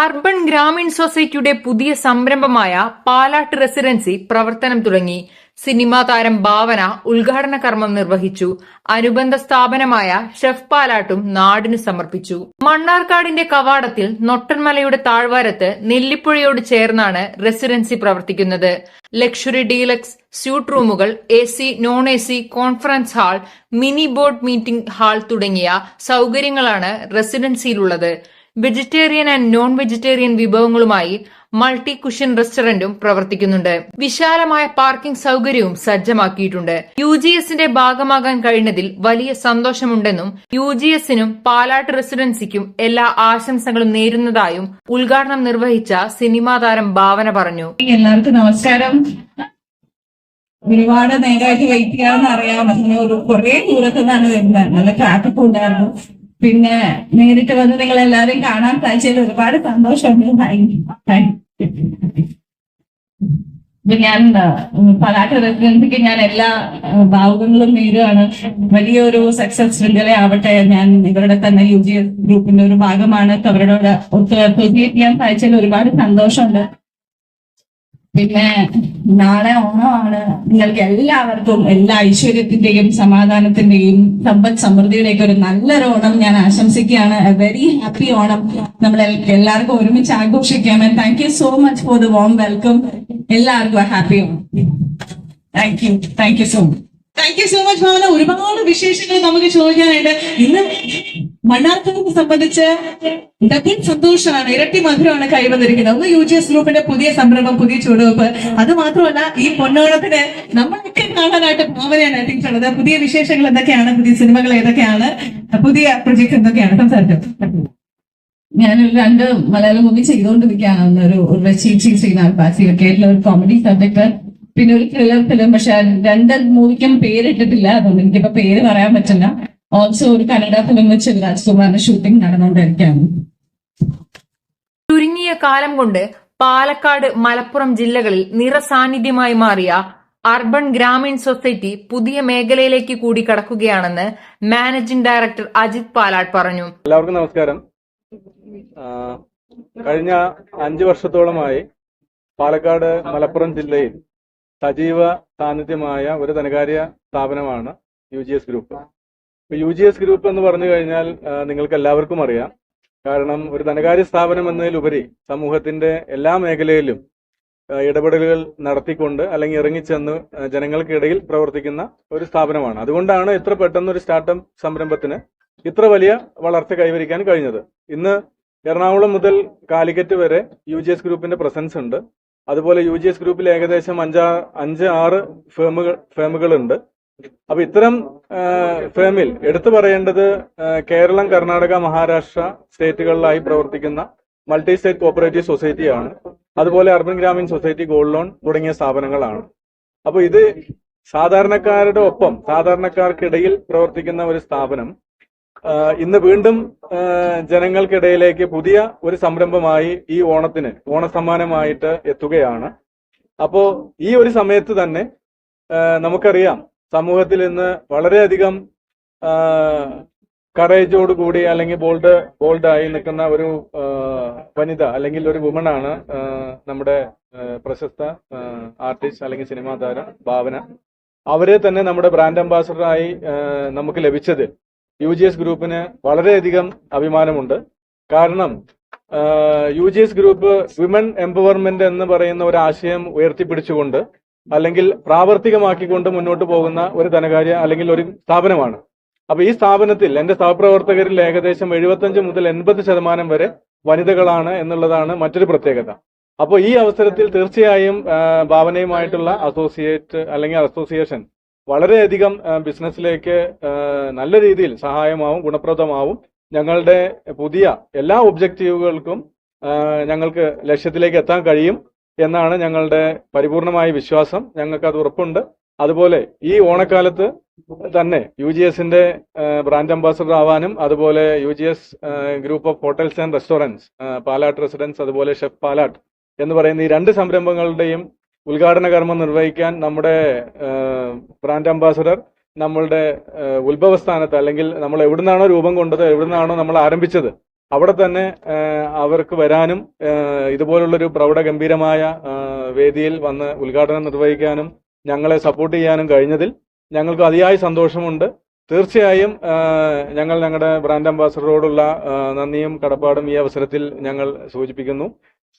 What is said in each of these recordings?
Urban Gramin സൊസൈറ്റിയുടെ പുതിയ സംരംഭമായ പാലാട്ട് റെസിഡൻസി പ്രവർത്തനം തുടങ്ങി. സിനിമാ താരം ഭാവന ഉദ്ഘാടന കർമ്മം നിർവഹിച്ചു. അനുബന്ധ സ്ഥാപനമായ ഷെഫ് പാലാട്ടും നാടിനു സമർപ്പിച്ചു. മണ്ണാർക്കാടിന്റെ കവാടത്തിൽ നൊട്ടൻമലയുടെ താഴ്വാരത്ത് നെല്ലിപ്പുഴയോട് ചേർന്നാണ് റെസിഡൻസി പ്രവർത്തിക്കുന്നത്. ലക്ഷറി ഡീലക്സ് സ്യൂട്ട് റൂമുകൾ A C non A C conference hall mini board meeting hall തുടങ്ങിയ സൗകര്യങ്ങളാണ് റെസിഡൻസിയിലുള്ളത്. വെജിറ്റേറിയൻ ആൻഡ് നോൺ വെജിറ്റേറിയൻ വിഭവങ്ങളുമായി മൾട്ടി കുഷൻ റെസ്റ്റോറന്റും പ്രവർത്തിക്കുന്നുണ്ട്. വിശാലമായ പാർക്കിംഗ് സൗകര്യവും സജ്ജമാക്കിയിട്ടുണ്ട്. യു ജി എസിന്റെ ഭാഗമാകാൻ കഴിഞ്ഞതിൽ വലിയ സന്തോഷമുണ്ടെന്നും യു ജി എസിനും പാലാട്ട് റെസിഡൻസിക്കും എല്ലാ ആശംസകളും നേരുന്നതായും ഉദ്ഘാടനം നിർവഹിച്ച സിനിമാ താരം ഭാവന പറഞ്ഞു. എല്ലാവർക്കും നമസ്കാരം. ഒരുപാട് നേരമായിട്ട് വെയിറ്റ് ചെയ്യാന്ന് അറിയാം. ഒരു കുറെ ദൂരത്തുനിന്നാണ് വരുന്നത്. നല്ല ട്രാഫിക് ഉണ്ടായിരുന്നു. പിന്നെ നേരിട്ട് വന്ന് നിങ്ങൾ എല്ലാവരെയും കാണാൻ സാധിച്ചതിൽ ഒരുപാട് സന്തോഷമുണ്ട്. താങ്ക് ഞാൻ പലാട്ട് റെസിഡൻസിക്ക് ഞാൻ എല്ലാ ഭാവുകങ്ങളും നേരുകയാണ് വലിയൊരു സക്സസ് ശൃംഖല ആവട്ടെ ഞാൻ ഇവരുടെ തന്നെ യു ജി എസ് ഗ്രൂപ്പിന്റെ ഒരു ഭാഗമാണ്. അവരുടെ ഒത്ത് അസോസിയേറ്റ് ചെയ്യാൻ സാധിച്ചതിൽ ഒരുപാട് സന്തോഷമുണ്ട്. പിന്നെ നാളെ ഓണമാണ്. നിങ്ങൾക്ക് എല്ലാവർക്കും എല്ലാ ഐശ്വര്യത്തിന്റെയും സമാധാനത്തിന്റെയും സമ്പദ് സമൃദ്ധിയുടെയൊക്കെ ഒരു നല്ലൊരു ഓണം ഞാൻ ആശംസിക്കുകയാണ്. Very happy Onam. നമ്മൾ എല്ലാവർക്കും ഒരുമിച്ച് ആഘോഷിക്കാം and thank you so much for the warm welcome എല്ലാവർക്കും happy Onam. Thank you thank you so much thank you so much ഭവന ഒരുപാട് വിശേഷങ്ങൾ നമുക്ക് ചോദിക്കാനായിട്ട് ഇന്ന് മണ്ണാർക്കാടിനെ സംബന്ധിച്ച് ഡബിൾ സന്തോഷമാണ് ഇരട്ടി മധുരമാണ് കൈവന്നിരിക്കുന്നത് ഒന്ന് യു ജി എസ് ഗ്രൂപ്പിന്റെ പുതിയ സംരംഭം പുതിയ ചുവടുവെപ്പ്. അത് മാത്രമല്ല ഈ പൊന്നോണത്തിന് നമ്മളൊക്കെ കാണാനായിട്ട് ഭാവനയാണ് എത്തിയിട്ടുള്ളത് പുതിയ വിശേഷങ്ങൾ എന്തൊക്കെയാണ്? പുതിയ സിനിമകൾ ഏതൊക്കെയാണ്? പുതിയ പ്രൊജക്ട് എന്തൊക്കെയാണ്? സംസാരിച്ചു. ഞാനൊരു രണ്ട് മലയാളം മൂവി ചെയ്തുകൊണ്ടിരിക്കുകയാണ്. ഒരു റച്ചീച്ചി ശ്രീനാഥ് ആയിട്ടുള്ള ഒരു കോമഡി സബ്ജക്ട് പിന്നെ ഒരു ത്രില്ലർ ഫിലിം പക്ഷെ രണ്ട് മൂവിക്കും പേരിട്ടിട്ടില്ല. അതുകൊണ്ട് എനിക്കിപ്പോ പേര് പറയാൻ പറ്റില്ല. ഓൾസോ ഒരു കന്നഡ ഫിലിം വെച്ച് രാജ്കുമാറിന്റെ ഷൂട്ടിംഗ് നടന്നുകൊണ്ടിരിക്കുകയാണ്. ചുരുങ്ങിയ കാലം കൊണ്ട് പാലക്കാട് മലപ്പുറം ജില്ലകളിൽ നിറസാന്നിധ്യമായി മാറിയ അർബൻ ഗ്രാമീൺ സൊസൈറ്റി പുതിയ മേഖലയിലേക്ക് കൂടി കടക്കുകയാണെന്ന് മാനേജിംഗ് ഡയറക്ടർ അജിത് പാലാട്ട് പറഞ്ഞു. എല്ലാവർക്കും നമസ്കാരം. കഴിഞ്ഞ അഞ്ചു വർഷത്തോളമായി പാലക്കാട് മലപ്പുറം ജില്ലയിൽ സജീവ സാന്നിധ്യമായ ഒരു ധനകാര്യ സ്ഥാപനമാണ് U G S group. U G S group എന്ന് പറഞ്ഞു കഴിഞ്ഞാൽ നിങ്ങൾക്ക് എല്ലാവർക്കും അറിയാം. കാരണം ഒരു ധനകാര്യ സ്ഥാപനം എന്നതിലുപരി സമൂഹത്തിന്റെ എല്ലാ മേഖലയിലും ഇടപെടലുകൾ നടത്തിക്കൊണ്ട് അല്ലെങ്കിൽ ഇറങ്ങിച്ചെന്ന് ജനങ്ങൾക്കിടയിൽ പ്രവർത്തിക്കുന്ന ഒരു സ്ഥാപനമാണ്. അതുകൊണ്ടാണ് ഇത്ര പെട്ടെന്ന് ഒരു സ്റ്റാർട്ടപ്പ് സംരംഭത്തിന് ഇത്ര വലിയ വളർച്ച കൈവരിക്കാൻ കഴിഞ്ഞത്. ഇന്ന് എറണാകുളം മുതൽ കാലിക്കറ്റ് വരെ യു ജി എസ് ഗ്രൂപ്പിന്റെ പ്രസൻസ് ഉണ്ട്. അതുപോലെ യു ജി എസ് ഗ്രൂപ്പിൽ ഏകദേശം അഞ്ചാ അഞ്ച് ആറ് ഫേമുകൾ ഫേമുകളുണ്ട് അപ്പൊ ഇത്തരം ഫേമിൽ എടുത്തു പറയേണ്ടത് കേരളം കർണാടക മഹാരാഷ്ട്ര സ്റ്റേറ്റുകളിലായി പ്രവർത്തിക്കുന്ന മൾട്ടി സ്റ്റേറ്റ് കോപ്പറേറ്റീവ് സൊസൈറ്റിയാണ് അതുപോലെ urban Grameen society gold loan തുടങ്ങിയ സ്ഥാപനങ്ങളാണ്. അപ്പൊ ഇത് സാധാരണക്കാരുടെ ഒപ്പം സാധാരണക്കാർക്കിടയിൽ പ്രവർത്തിക്കുന്ന ഒരു സ്ഥാപനം ഇന്ന് വീണ്ടും ജനങ്ങൾക്കിടയിലേക്ക് പുതിയ ഒരു സംരംഭമായി ഈ ഓണത്തിന് ഓണസമ്മാനമായിട്ട് എത്തുകയാണ്. അപ്പോ ഈ ഒരു സമയത്ത് തന്നെ നമുക്കറിയാം സമൂഹത്തിൽ ഇന്ന് വളരെയധികം കറേജോട് കൂടി അല്ലെങ്കിൽ ബോൾഡ് ബോൾഡായി നിൽക്കുന്ന ഒരു വനിത അല്ലെങ്കിൽ ഒരു വുമണാണ് നമ്മുടെ പ്രശസ്ത ആർട്ടിസ്റ്റ് അല്ലെങ്കിൽ സിനിമാ താരം ഭാവന. അവരെ തന്നെ നമ്മുടെ ബ്രാൻഡ് അംബാസഡറായി നമുക്ക് ലഭിച്ചത് യു ജി എസ് ഗ്രൂപ്പിന് വളരെയധികം അഭിമാനമുണ്ട്. കാരണം U G S group women empowerment എന്ന് പറയുന്ന ഒരു ആശയം ഉയർത്തിപ്പിടിച്ചുകൊണ്ട് അല്ലെങ്കിൽ പ്രാവർത്തികമാക്കിക്കൊണ്ട് മുന്നോട്ട് പോകുന്ന ഒരു ധനകാര്യ അല്ലെങ്കിൽ ഒരു സ്ഥാപനമാണ്. അപ്പൊ ഈ സ്ഥാപനത്തിൽ എന്റെ സഹപ്രവർത്തകരിൽ ഏകദേശം എഴുപത്തഞ്ച് മുതൽ എൺപത് ശതമാനം വരെ വനിതകളാണ് എന്നുള്ളതാണ് മറ്റൊരു പ്രത്യേകത. അപ്പോൾ ഈ അവസരത്തിൽ തീർച്ചയായും ഭാവനയുമായിട്ടുള്ള അസോസിയേറ്റ് അല്ലെങ്കിൽ അസോസിയേഷൻ വളരെയധികം ബിസിനസ്സിലേക്ക് നല്ല രീതിയിൽ സഹായമാവും ഗുണപ്രദമാവും. ഞങ്ങളുടെ പുതിയ എല്ലാ ഒബ്ജക്റ്റീവുകൾക്കും ഞങ്ങൾക്ക് ലക്ഷ്യത്തിലേക്ക് എത്താൻ കഴിയും. എന്നാണ് ഞങ്ങളുടെ പരിപൂർണമായ വിശ്വാസം. ഞങ്ങൾക്ക് അത് ഉറപ്പുണ്ട്. അതുപോലെ ഈ ഓണക്കാലത്ത് തന്നെ യു ജി എസിന്റെ ബ്രാൻഡ് അംബാസഡർ ആവാനും അതുപോലെ U G S group of hotels and restaurants Palatt residence അതുപോലെ ഷെഫ് പാലാട്ട് എന്ന് പറയുന്ന ഈ രണ്ട് സംരംഭങ്ങളുടെയും ഉദ്ഘാടന കർമ്മം നിർവഹിക്കാൻ നമ്മുടെ ബ്രാൻഡ് അംബാസഡർ നമ്മളുടെ ഉത്ഭവസ്ഥാനത്ത് അല്ലെങ്കിൽ നമ്മൾ എവിടുന്നാണോ രൂപം കൊണ്ടത് എവിടുന്നാണോ നമ്മൾ ആരംഭിച്ചത് അവിടെ തന്നെ അവർക്ക് വരാനും ഇതുപോലുള്ള ഇതുപോലുള്ളൊരു പ്രൗഢ ഗംഭീരമായ വേദിയിൽ വന്ന് ഉദ്ഘാടനം നിർവഹിക്കാനും ഞങ്ങളെ സപ്പോർട്ട് ചെയ്യാനും കഴിഞ്ഞതിൽ ഞങ്ങൾക്ക് അതിയായ സന്തോഷമുണ്ട്. തീർച്ചയായും ഞങ്ങൾ ഞങ്ങളുടെ ബ്രാൻഡ് അംബാസഡറോടുള്ള നന്ദിയും കടപ്പാടും ഈ അവസരത്തിൽ ഞങ്ങൾ സൂചിപ്പിക്കുന്നു.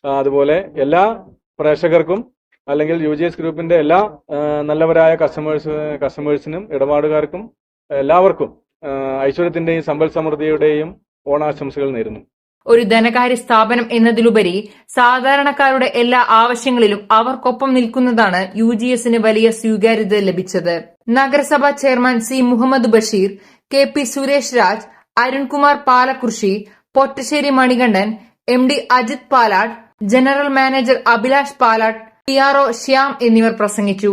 അതുപോലെ എല്ലാ പ്രേക്ഷകർക്കും അല്ലെങ്കിൽ യു ജി എസ് ഗ്രൂപ്പിന്റെ എല്ലാ നല്ലവരായ കസ്റ്റമേഴ്സ് കസ്റ്റമേഴ്സിനും ഇടപാടുകാർക്കും എല്ലാവർക്കും ഐശ്വര്യത്തിന്റെയും സമ്പൽ സമൃദ്ധിയുടെയും ഓണാശംസകൾ നേരുന്നു. ഒരു ധനകാര്യ സ്ഥാപനം എന്നതിലുപരി സാധാരണക്കാരുടെ എല്ലാ ആവശ്യങ്ങളിലും അവർക്കൊപ്പം നിൽക്കുന്നതാണ് യു ജി എസിന് വലിയ സ്വീകാര്യത ലഭിച്ചത്. നഗരസഭാ chairman C Muhammad Basheer K P Suresh Raj Arunkumar പാലകൃഷി Pottassery Manikandan M D Ajith Palad general manager Abhilash Palad T R O Shyam എന്നിവർ പ്രസംഗിച്ചു.